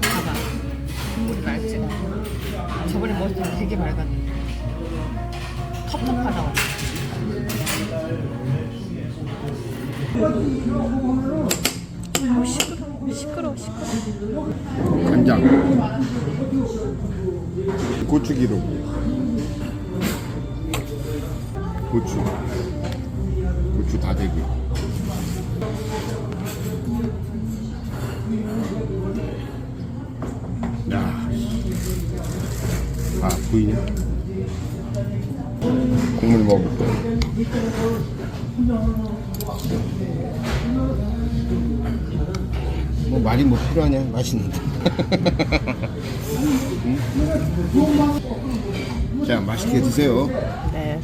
봐봐. 국물이 맑지? 저번에 먹었을 되게 맑았는데. 텁텁하다. 시끄러워, 시끄러워. 간장. 고추 기름. 고추. 고추 다대기. 아 보이냐? 국물 먹을 거뭐 말이 뭐 필요하냐? 맛있는데. 응? 자 맛있게 드세요. 네.